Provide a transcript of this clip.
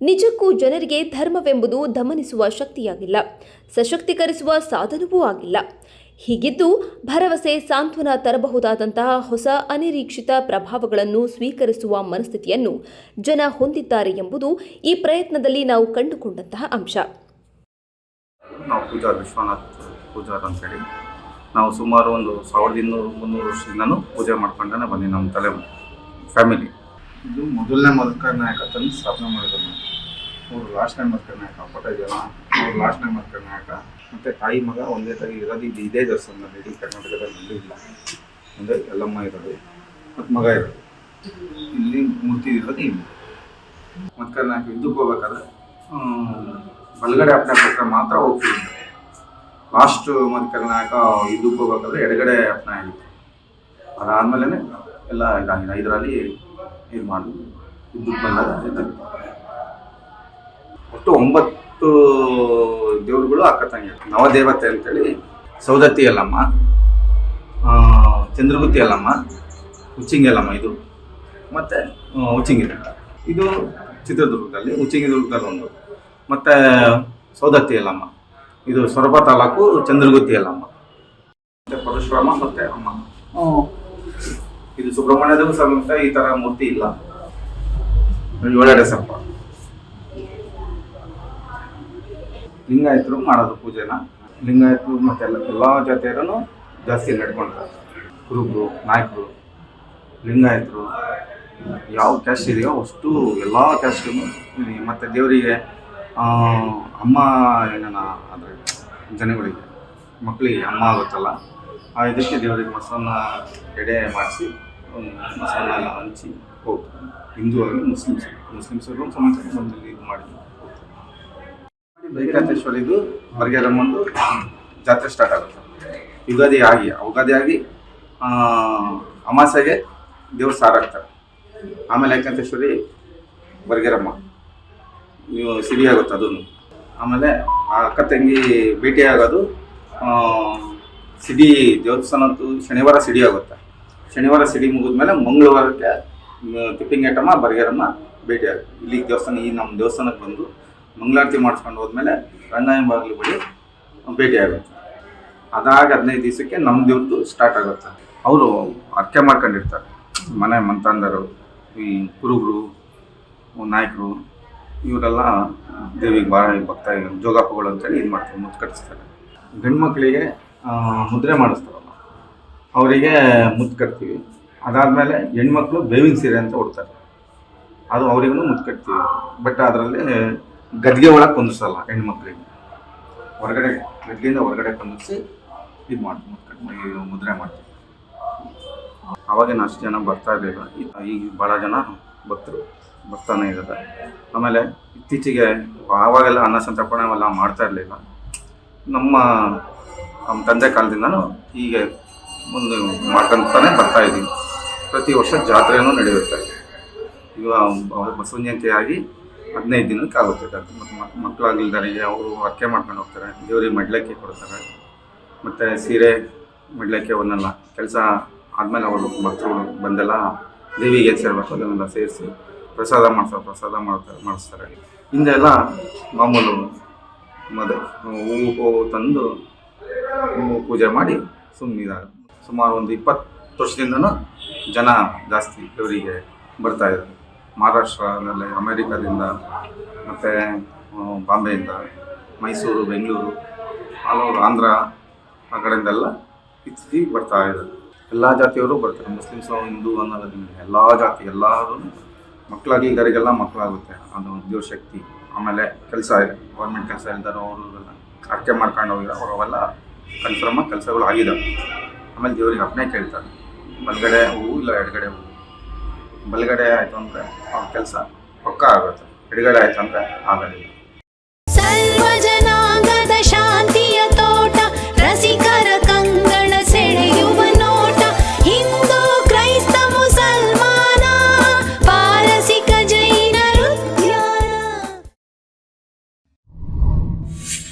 ನಿಜಕ್ಕೂ ಜನರಿಗೆ ಧರ್ಮವೆಂಬುದು ದಮನಿಸುವ ಶಕ್ತಿಯಾಗಿಲ್ಲ ಸಶಕ್ತೀಕರಿಸುವ ಸಾಧನವೂ ಆಗಿಲ್ಲ. ಹೀಗಿದ್ದು ಭರವಸೆ ಸಾಂತ್ವನ ತರಬಹುದಾದಂತಹ ಹೊಸ ಅನಿರೀಕ್ಷಿತ ಪ್ರಭಾವಗಳನ್ನು ಸ್ವೀಕರಿಸುವ ಮನಸ್ಥಿತಿಯನ್ನು ಜನ ಹೊಂದಿದ್ದಾರೆ ಎಂಬುದು ಈ ಪ್ರಯತ್ನದಲ್ಲಿ ನಾವು ಕಂಡುಕೊಂಡಂತಹ ಅಂಶ. ನಾವು ಪೂಜಾ ವಿಶ್ವನಾಥ್ ಪೂಜಾರ್ ಅಂತೇಳಿ ನಾವು ಸುಮಾರು ಒಂದು ಸಾವಿರದ ಇನ್ನೂರು ಮುನ್ನೂರು ವರ್ಷದಿಂದನೂ ಪೂಜೆ ಮಾಡ್ಕೊಂಡೇ ಬಂದಿ ನಮ್ಮ ತಲೆ ಫ್ಯಾಮಿಲಿ. ಇದು ಮೊದಲನೇ ಮದಕರ ನಾಯಕತ್ವ ಸ್ಥಾಪನೆ ಮಾಡಿದ್ರು ನಾವು ಲಾಸ್ಟ್ ಟೈಮ್ ಮದಕರ ಹಾಕ ಪಟ ಜನ ಮೂರು ಲಾಸ್ಟ್ ಟೈಮ್ ಮತ್ತೆ ಕರ್ನಾಟಕ, ಮತ್ತು ತಾಯಿ ಮಗ ಒಂದೇ ತಾಯಿ ಇರೋದು ಇದು ಇದೇ ದೇವಸ್ಥಾನದಲ್ಲಿ ಇಡೀ ಕರ್ನಾಟಕದಲ್ಲಿ ಎಲ್ಲೂ ಇಲ್ಲ. ಅಂದರೆ ಎಲ್ಲಮ್ಮ ಇರೋದು, ಮತ್ತು ಮಗ ಇರೋದು. ಇಲ್ಲಿ ಮೂರ್ತಿ ಇರೋದು ಇಲ್ಲಿ. ಹೋಗಬೇಕಾದ್ರೆ ನಾಯಕ ಯುದ್ಧಕ್ಕೆ ಹೋಗ್ಬೇಕಾದ್ರೆ ಬಲಗಡೆ ಅಪ್ನೆ ಪ್ರಕಾರ ಮಾತ್ರ ಹೋಗ್ತೀವಿ ಲಾಸ್ಟ್ ಮತ್ತು ಕರ್ನಾಟಕ ಇದಕ್ಕೆ ಹೋಗ್ಬೇಕಾದ್ರೆ ಎಡಗಡೆ ಅಪ್ಪನ ಆಗಿತ್ತು. ಅದಾದಮೇಲೆ ಎಲ್ಲ ಇದಾಗಿದೆ. ಇದರಲ್ಲಿ ಇದು ಮಾಡಿದ್ವಿ ಇದ್ದಕ್ಕೆ ಬಂದಾಗ. ಒಟ್ಟು ಒಂಬತ್ತು ದೇವರುಗಳು ಅಕ್ಕ ತಂಗಿ ನವದೇವತೆ ಅಂತೇಳಿ ಸೌದತ್ತಿ ಅಲ್ಲಮ್ಮ ಚಂದ್ರಗುತ್ತಿ ಅಲ್ಲಮ್ಮ ಉಚ್ಚಿಂಗಿ ಅಲ್ಲಮ್ಮ ಇದು. ಮತ್ತು ಉಚ್ಚಿಂಗಿ ಇದು ಚಿತ್ರದುರ್ಗದಲ್ಲಿ ಉಚ್ಚಿಂಗಿ ದುರ್ಗದಲ್ಲಿ ಒಂದು. ಮತ್ತು ಸೌದತ್ತಿ ಅಲ್ಲಮ್ಮ ಇದು ಸೊರಬ ತಾಲೂಕು ಚಂದ್ರಗುತ್ತಿ ಅಲ್ಲಮ್ಮ ಮತ್ತು ಪರಶುರಾಮ ಮತ್ತು ಅಮ್ಮ. ಇದು ಸುಬ್ರಹ್ಮಣ್ಯದಲ್ಲೂ ಸಮೇತ ಈ ಥರ ಮೂರ್ತಿ ಇಲ್ಲ. ಏಳೆಡೆ ಲಿಂಗಾಯತರು ಮಾಡೋದು ಪೂಜೆನ. ಲಿಂಗಾಯತರು ಮತ್ತೆ ಎಲ್ಲ ಎಲ್ಲ ಜಾತಿಯರೂ ಜಾಸ್ತಿ ನಡ್ಕೊಳ್ತಾರೆ. ಕುರುಬರು, ನಾಯಕರು, ಲಿಂಗಾಯತರು, ಯಾವ ಕ್ಯಾಸ್ಟ್ ಇದೆಯೋ ಅಷ್ಟು ಎಲ್ಲ ಕ್ಯಾಸ್ಟು ಮತ್ತು ದೇವರಿಗೆ ಅಮ್ಮ ಏನಾನ ಅಂದರೆ ಜನಗಳಿಗೆ ಮಕ್ಕಳಿಗೆ ಅಮ್ಮ ಆಗುತ್ತಲ್ಲ, ಆ ಇದಕ್ಕೆ ದೇವರಿಗೆ ಮೊಸರನ್ನ ಎಡೆ ಮಾಡಿಸಿ ಮೊಸರನ್ನ ಎಲ್ಲ ಹಂಚಿ ಹೋಗ್ತಾರೆ. ಹಿಂದೂ ಆಗಲಿ ಮುಸ್ಲಿಮ್ಸ್ ಮುಸ್ಲಿಮ್ಸರು ಸಮಾಜ ಇದು ಮಾಡಿ ಬೈಕಾಂತೇಶ್ವರಿದು ಬರ್ಗೆರಮ್ಮಂದು ಜಾತ್ರೆ ಸ್ಟಾರ್ಟ್ ಆಗುತ್ತೆ. ಯುಗಾದಿ ಆಗಿ ಯುಗಾದಿ ಆಗಿ ಅಮಾಸೆಗೆ ದೇವ್ರು ಸಾರಾಗ್ತಾರೆ ಆಮೇಲೆ ಏಕಾಂತೇಶ್ವರಿ ಬರ್ಗೆರಮ್ಮ. ನೀವು ಸಿರಿ ಆಗುತ್ತೆ ಅದನ್ನು. ಆಮೇಲೆ ಆ ಅಕ್ಕ ತಂಗಿ ಭೇಟಿ ಆಗೋದು ಆ, ಸಿಡಿ ದೇವಸ್ಥಾನದ್ದು ಶನಿವಾರ ಸಿಡಿ ಆಗುತ್ತೆ. ಶನಿವಾರ ಸಿಡಿ ಮುಗಿದ್ಮೇಲೆ ಮಂಗಳವಾರಕ್ಕೆ ತಿಪ್ಪಿಂಗೇಟಮ್ಮ ಬರ್ಗೇರಮ್ಮ ಭೇಟಿ ಆಗುತ್ತೆ ಇಲ್ಲಿ ದೇವಸ್ಥಾನ ಈ ನಮ್ಮ ದೇವಸ್ಥಾನಕ್ಕೆ ಬಂದು ಮಂಗಳಾರತಿ ಮಾಡಿಸ್ಕೊಂಡು ಹೋದ್ಮೇಲೆ ರಂಗಾಯಣ ಬಾಗಿಲು ಬಳಿ ಭೇಟಿ ಆಗುತ್ತೆ. ಅದಾಗ ಹದಿನೈದು ದಿವಸಕ್ಕೆ ನಮ್ಮ ದೇವ್ರದ್ದು ಸ್ಟಾರ್ಟ್ ಆಗುತ್ತೆ. ಅವರು ಅರ್ಕೆ ಮಾಡ್ಕೊಂಡಿರ್ತಾರೆ. ಮನೆ ಮಂತಾಂಧರು ಈ ಕುರುಬರು ನಾಯಕರು, ಇವರೆಲ್ಲ ದೇವಿಗೆ ಭಾಳ ಭಕ್ತ ಜೋಗಪ್ಪಗಳು ಅಂತೇಳಿ ಇದು ಮಾಡ್ತಾರೆ, ಮುತ್ತು ಕಟ್ಟಿಸ್ತಾರೆ ಗಂಡು ಮಕ್ಕಳಿಗೆ ಮುದ್ರೆ ಮಾಡಿಸ್ತಾರಲ್ಲ, ಅವರಿಗೆ ಮುತ್ತು ಕಟ್ತೀವಿ. ಅದಾದಮೇಲೆ ಹೆಣ್ಮಕ್ಳು ಬೇವಿನ ಸೀರೆ ಅಂತ ಉಡ್ತಾರೆ. ಅದು ಅವರಿಗೂ ಮುದ್ದು ಕಟ್ತೀವಿ. ಬಟ್ ಅದರಲ್ಲಿ ಗದ್ಗೆ ಒಳಗೆ ಕುಂದಿಸಲ್ಲ ಹೆಣ್ಮಕ್ಳಿಗೆ. ಹೊರಗಡೆ ಗದ್ಗೆಯಿಂದ ಹೊರಗಡೆ ಕುಂದಿಸಿ ಇದು ಮಾಡ್ತೀವಿ ಮುದ್ರೆ ಮಾಡ್ತೀವಿ. ಅವಾಗೇನು ಅಷ್ಟು ಜನ ಬರ್ತಾ ಇರಲಿಲ್ಲ. ಈಗ ಭಾಳ ಜನ ಭಕ್ತರು ಬರ್ತಾನೆ ಇದ್ದಾರೆ. ಆಮೇಲೆ ಇತ್ತೀಚೆಗೆ ಆವಾಗೆಲ್ಲ ಅನ್ನ ಸಂತರ್ಪಣೆ ಅವೆಲ್ಲ ಮಾಡ್ತಾ ಇರಲಿಲ್ಲ. ನಮ್ಮ ನಮ್ಮ ತಂದೆ ಕಾಲದಿಂದನೂ ಹೀಗೆ ಮುಂದೆ ಮಾಡ್ಕೊಂತಾನೆ ಬರ್ತಾ ಇದ್ದೀವಿ. ಪ್ರತಿ ವರ್ಷ ಜಾತ್ರೆಯೂ ನಡೆಯುತ್ತೆ. ಈಗ ಬಸವ ಬಸವನ ಜಯಂತಿ ಆಗಿ ಹದಿನೈದು ದಿನಕ್ಕೆ ಆಗುತ್ತೆ ಅದು. ಮತ್ತು ಮಕ್ಕಳಾಗಿಲ್ದರಿಗೆ ಅವರು ಅರ್ಕೆ ಮಾಡ್ಕೊಂಡು ಹೋಗ್ತಾರೆ. ದೇವ್ರಿಗೆ ಮಡ್ಲಕ್ಕೆ ಕೊಡ್ತಾರೆ. ಮತ್ತು ಸೀರೆ ಮಡ್ಲಕ್ಕೆ ಒಂದಲ್ಲ ಕೆಲಸ ಆದಮೇಲೆ ಅವರು ಭಕ್ತರು ಬಂದೆಲ್ಲ ದೇವಿಗೆ ಸೇರಬೇಕು, ಅದನ್ನೆಲ್ಲ ಸೇರಿಸಿ ಪ್ರಸಾದ ಮಾಡ್ತಾರೆ ಪ್ರಸಾದ ಮಾಡ್ತಾರೆ ಮಾಡಿಸ್ತಾರೆ. ಹಿಂದೆಲ್ಲ ಮಾಮೂಲು ಮದ, ಹೂವು ಹೂವು ತಂದು ಹೂವು ಪೂಜೆ ಮಾಡಿ ಸುಮ್ಮನೆ ಸುಮಾರು ಒಂದು ಇಪ್ಪತ್ತು ವರ್ಷದಿಂದನೂ ಜನ ಜಾಸ್ತಿ ದೇವರಿಗೆ ಬರ್ತಾ ಇದ್ದಾರೆ. ಮಹಾರಾಷ್ಟ್ರದಲ್ಲಿ, ಅಮೇರಿಕಾದಿಂದ, ಮತ್ತು ಬಾಂಬೆಯಿಂದ, ಮೈಸೂರು, ಬೆಂಗಳೂರು ಆಲ್ ಆಂಧ್ರ, ಆ ಕಡೆಯಿಂದೆಲ್ಲ ಇತ್ತೀಚೆಗೆ ಬರ್ತಾ ಇದ್ದಾರೆ ಎಲ್ಲ ಜಾತಿಯವರು ಬರ್ತಾರೆ. ಮುಸ್ಲಿಮ್ಸು, ಹಿಂದೂ ಅನ್ನೋದ್ರಿಂದ ಎಲ್ಲ ಜಾತಿ, ಎಲ್ಲರೂ ಮಕ್ಕಳಾಗಿದ್ದವರಿಗೆಲ್ಲ ಮಕ್ಕಳಾಗುತ್ತೆ. ಅದು ದೇವ್ರ ಶಕ್ತಿ. ಆಮೇಲೆ ಕೆಲಸ ಇದೆ. ಗೌರ್ಮೆಂಟ್ ಕೆಲಸ ಅವರು ಅವರೆಲ್ಲ ಅರ್ಕೆ ಮಾಡ್ಕೊಂಡು ಹೋಗಿರೋ ಅವರೆಲ್ಲ ಕನ್ಫರ್ಮಾಗಿ ಕೆಲಸಗಳು ಆಗಿದ್ದಾವೆ ಆಮೇಲೆ ದೇವ್ರಿಗೆ ಅಪ್ಪನೇ ಕೇಳ್ತಾರೆ. ಬಲಗಡೆ ಹೂವು ಇಲ್ಲ ಎಡಗಡೆ ಹೂವು. ಬಲಗಡೆ ಆಯ್ತು ಅಂದ್ರೆ ಆ ಕೆಲಸ ಪಕ್ಕ ಆಗುತ್ತೆ. ಎಡಗಡೆ ಆಯಿತು ಅಂದರೆ ಆಗೋದಿಲ್ಲ